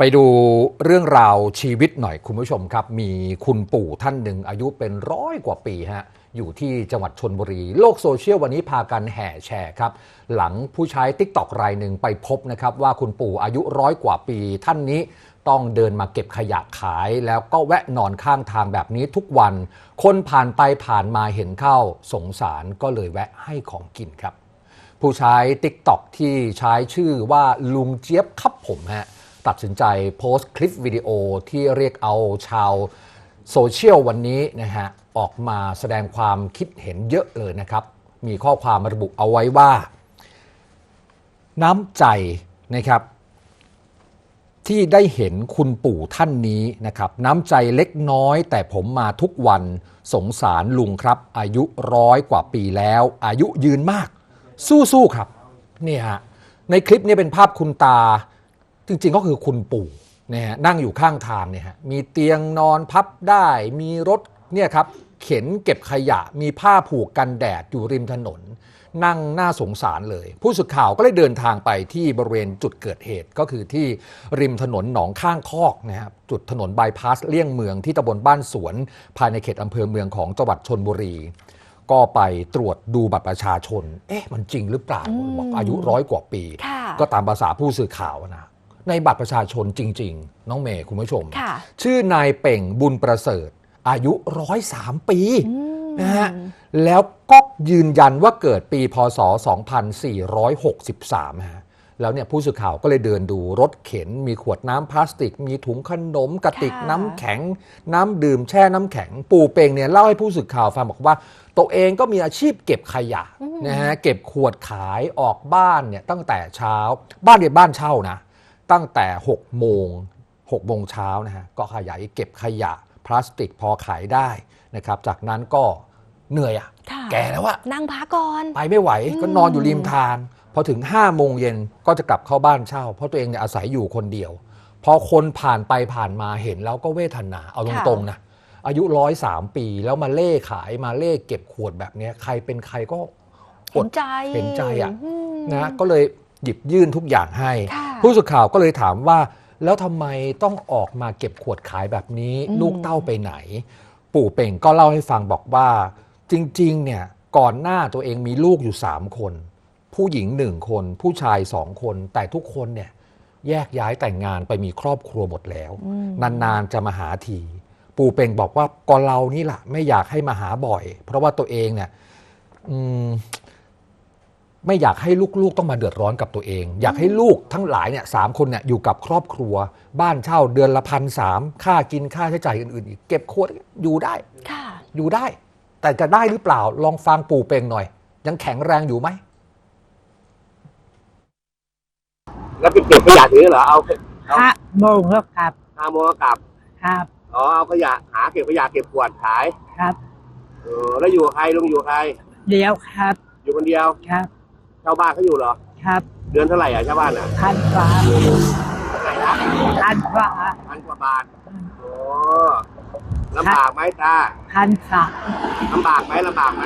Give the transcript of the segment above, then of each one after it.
ไปดูเรื่องราวชีวิตหน่อยคุณผู้ชมครับ มีคุณปู่ท่านหนึ่งอายุเป็นร้อยกว่าปีฮะอยู่ที่จังหวัดชนบุรี โลกโซเชียลวันนี้พากันแห่แชร์ครับ หลังผู้ใช้ติ๊กตอกรายหนึ่งไปพบนะครับ ว่าคุณปู่อายุร้อยกว่าปีท่านนี้ต้องเดินมาเก็บขยะขาย แล้วก็แวะนอนข้างทางแบบนี้ทุกวัน คนผ่านไปผ่านมาเห็นเข้าสงสารก็เลยแวะให้ของกินครับ ผู้ใช้ TikTok ที่ใช้ชื่อว่าลุงเจี๊ยบครับผมฮะ ตัดสินใจโพสต์คลิปวิดีโอที่เรียกเอาชาวโซเชียลวันนี้นะฮะออกมาแสดงความคิดเห็นเยอะเลยนะครับ มีข้อความระบุเอาไว้ว่า น้ำใจนะครับ ที่ได้เห็นคุณปู่ท่านนี้นะครับ น้ำใจเล็กน้อย แต่ผมมาทุกวันสงสารลุงครับ อายุร้อยกว่าปีแล้ว อายุยืนมาก สู้ๆครับนี่ฮะในคลิปนี้เป็นภาพคุณตา จริงๆก็คือคุณปู่นะฮะนั่งอยู่ข้างทางเนี่ยฮะมีเตียงนอนพับได้ มีรถเนี่ยครับเข็นเก็บขยะ มีผ้าผูกกันแดดอยู่ริมถนน นั่งน่าสงสารเลย ผู้สื่อข่าวก็เลยเดินทางไปที่บริเวณจุดเกิดเหตุก็คือที่ริมถนนหนองข้างคอกนะครับจุดถนนบายพาสเลี่ยงเมืองที่ตำบลบ้านสวน ภายในเขตอำเภอเมืองของจังหวัดชนบุรี ก็ไปตรวจดูบัตรประชาชน เอ๊ะมันจริงหรือเปล่าอืมบอกอายุร้อยกว่าปีค่ะก็ตามภาษาผู้สื่อข่าวนะ ในบัตรประชาชนจริง ๆ น้องเมย์คุณผู้ชม ค่ะ ชื่อนายเป่งบุญประเสริฐ อายุร้อยสามปีอืมนะฮะแล้วก็ยืนยันว่าเกิดปีพศ 2463ฮะแล้วเนี่ยผู้สื่อข่าวก็เลยเดินดูรถเข็น มีขวดน้ำพลาสติก มีถุงขนมกระติกค่ะ น้ำแข็ง น้ำดื่มแช่น้ำแข็ง ปู่เป่งเนี่ยเล่าให้ผู้สื่อข่าวฟังบอกว่า ตัวเองก็มีอาชีพเก็บขยะนะฮะเก็บขวดขายออกบ้านเนี่ยตั้งแต่เช้าบ้านเนี่ยบ้านเช่านะ ตั้งแต่6โมง6โมงเช้านะฮะก็ขยายเก็บขยะพลาสติกพอขายได้นะครับจากนั้นก็เหนื่อยอะค่ะ แก่แล้วอะนั่งพักก่อน ไปไม่ไหวก็อืมนอนอยู่ริมทาง พอถึง5้าโมงเย็นก็จะกลับเข้าบ้านเช่า เพราะตัวเองเนี่ยอาศัยอยู่คนเดียว พอคนผ่านไปผ่านมาเห็นแล้วก็เวทนาเอาตรงๆนะอายุร้อยสามปีแล้วมาเล่ขายมาเล่เก็บขวดแบบเนี้ยใครเป็นใครก็เห็นใจเห็นใจอะมนะก็เลยหยิบยื่นทุกอย่างให้ค่ะ ผู้สื่อข่าวก็เลยถามว่า แล้วทำไมต้องออกมาเก็บขวดขายแบบนี้ อืม ลูกเต้าไปไหน ปู่เป่งก็เล่าให้ฟังบอกว่า จริงๆ เนี่ยก่อนหน้าตัวเองมีลูกอยู่ 3 คน ผู้หญิงหนึ่งคน ผู้ชายสองคน แต่ทุกคนเนี่ยแยกย้ายแต่งงานไปมีครอบครัวหมดแล้ว อืม นาน ๆ จะมาหาที ปู่เป่งบอกว่าก็เรานี่แหละไม่อยากให้มาหาบ่อย เพราะว่าตัวเองเนี่ยอืม ไม่อยากให้ลูกๆต้องมาเดือดร้อนกับตัวเอง อยากให้ลูกทั้งหลายเนี่ยสามคนเนี่ยอยู่กับครอบครัว บ้านเช่าเดือนละพันสามค่ากินค่าใช้จ่ายอื่นๆอีกเก็บขวดอยู่ได้ค่ะอยู่ได้ แต่จะได้หรือเปล่าลองฟังปู่เป่งหน่อย ยังแข็งแรงอยู่ไหมแล้วไปเก็บขยะถือเหรอเอาเอาห้าโมงแล้วกลับห้าโมงก็กลับครับอ๋อเอาขยะหาเก็บขยะเก็บขวดขายครับเออแล้วอยู่กับใครลุงอยู่กับใครเดี๋ยวครับ อยู่คนเดียวครับเช่าบ้านเขาอยู่เหรอ ครับเดือนเท่าไหร่อะเช่าบ้านอะพันฟ้าไหนนะพันฟ้าพันกว่าบาทโอ้ลำบากไหมตาพันสามลำบากไหมลำบากไหม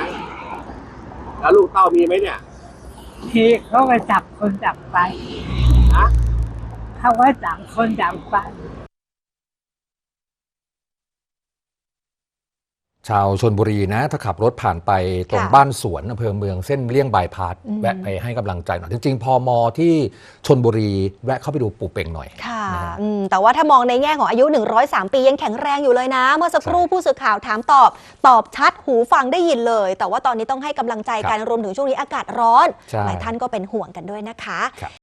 แล้วลูกเต้ามีไหมเนี่ยที่เขาไปจับคนจับไปฮะเขาไว้จับคนจับไป ชาวชนบุรีนะ ถ้าขับรถผ่านไปตรงค่ะบ้านสวนอำเภอเมืองเส้นเลี่ยงบายพาสอืมแวะไปให้กำลังใจหน่อย จริง ๆ พอมที่ชนบุรีแวะเข้าไปดูปู่เป่งหน่อย ค่ะนะฮะอืมแต่ว่าถ้ามองในแง่ของอายุ 103 ปียังแข็งแรงอยู่เลยนะ เมื่อสักครู่ใช่ผู้สื่อข่าวถามตอบ ตอบชัดหูฟังได้ยินเลย แต่ว่าตอนนี้ต้องให้กำลังใจกันรวมถึงช่วงนี้อากาศร้อนใช่หลายท่านก็เป็นห่วงกันด้วยนะคะครับ